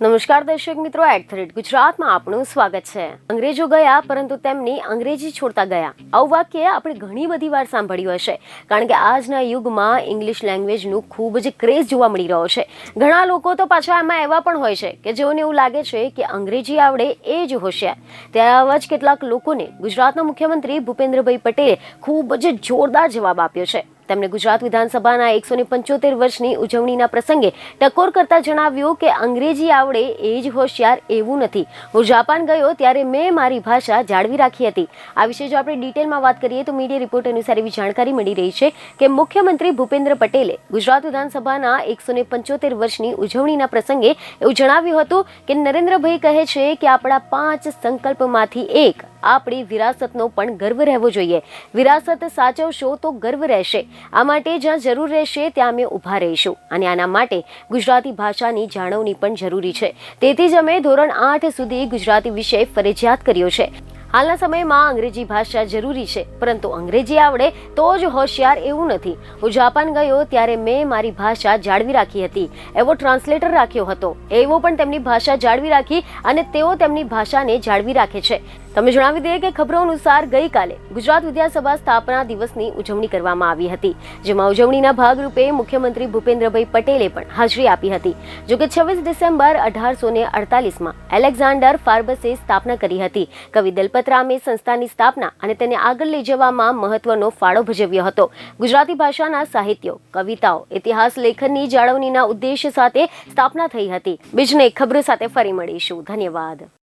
નમસ્કાર દર્શક મિત્રો એટ ધ રેટ ગુજરાતમાં આપનું સ્વાગત છે. અંગ્રેજો ગયા, પરંતુ તેમની અંગ્રેજી છોડતા ગયા. આવું વાક્ય આપણે ઘણી બધી વાર સાંભળ્યું હશે, કારણ કે આજના યુગમાં ઇંગ્લિશ લેંગ્વેજનું ખૂબ જ ક્રેઝ જોવા મળી રહ્યો છે. ઘણા લોકો તો પાછા એમાં એવા પણ હોય છે કે જેઓને એવું લાગે છે કે અંગ્રેજી આવડે એ જ હોશિયાર. ત્યારે આવા જ કેટલાક લોકોને ગુજરાતના મુખ્યમંત્રી ભૂપેન્દ્રભાઈ પટેલે ખૂબ જ જોરદાર જવાબ આપ્યો છે. તેમણે ગુજરાત વિધાનસભાના એકસો પંચોતેર વર્ષની ઉજવણીના પ્રસંગે ટકોર કરતા જણાવ્યું કે અંગ્રેજી આવડે એ જ હોશિયાર એવું નથી. હું જાપાન ગયો ત્યારે મેં મારી ભાષા જાળવી રાખી હતી. આ વિશે જો આપણે ડિટેલમાં વાત કરીએ તો મીડિયા રિપોર્ટ અનુસાર એવી જાણકારી મળી રહી છે કે મુખ્યમંત્રી ભૂપેન્દ્ર પટેલે ગુજરાત વિધાનસભાના એકસો પંચોતેર વર્ષની ઉજવણીના પ્રસંગે એવું જણાવ્યું હતું કે નરેન્દ્રભાઈ કહે છે કે આપણા પાંચ સંકલ્પમાંથી એક આપણી વિરાસતનો પણ ગર્વ રહેવો જોઈએ. વિરાસત સાચવશો તો ગર્વ રહેશે. આ માટે જ્યાં જરૂર રહેશે ત્યાં અમે ઊભા રહીશું. અને આના માટે ગુજરાતી ભાષાની જાળવણી પણ જરૂરી છે. તેથી જ અમે ધોરણ આઠ સુધી ગુજરાતી વિષય ફરજિયાત કર્યો છે. હાલના સમયમાં અંગ્રેજી ભાષા જરૂરી છે, પરંતુ અંગ્રેજી આવડે તો જ હોશિયાર એવું નથી. હું જાપાન ગયો ત્યારે મેં મારી ભાષા જાળવી રાખી હતી, એવો ટ્રાન્સલેટર રાખ્યો હતો. એવો પણ તેમની ભાષા જાળવી રાખી અને તેઓ તેમની ભાષાને જાળવી રાખે છે. તમે જણાવી દઈએ કે ખબરો અનુસાર ગઈકાલે ગુજરાત વિધાનસભા સ્થાપના દિવસની ઉજવણી કરવામાં આવી હતી, જેમાં ઉજવણીના ભાગરૂપે મુખ્યમંત્રી ભૂપેન્દ્રભાઈ પટેલે પણ હાજરી આપી હતી. જોકે છવ્વીસ ડિસેમ્બર અઢારસો ને અડતાલીસમાં એલેક્ઝાન્ડર ફાર્બસે સ્થાપના કરી હતી. કવિ દલપતરામે સંસ્થાની સ્થાપના અને તેને આગળ લઈ જવામાં મહત્વનો ફાળો ભજવ્યો હતો. ગુજરાતી ભાષાના સાહિત્યો, કવિતાઓ, ઇતિહાસ, લેખનની જાળવણીના ઉદ્દેશ સાથે સ્થાપના થઈ હતી. બીજને ખબરો સાથે ફરી મળીશું. ધન્યવાદ.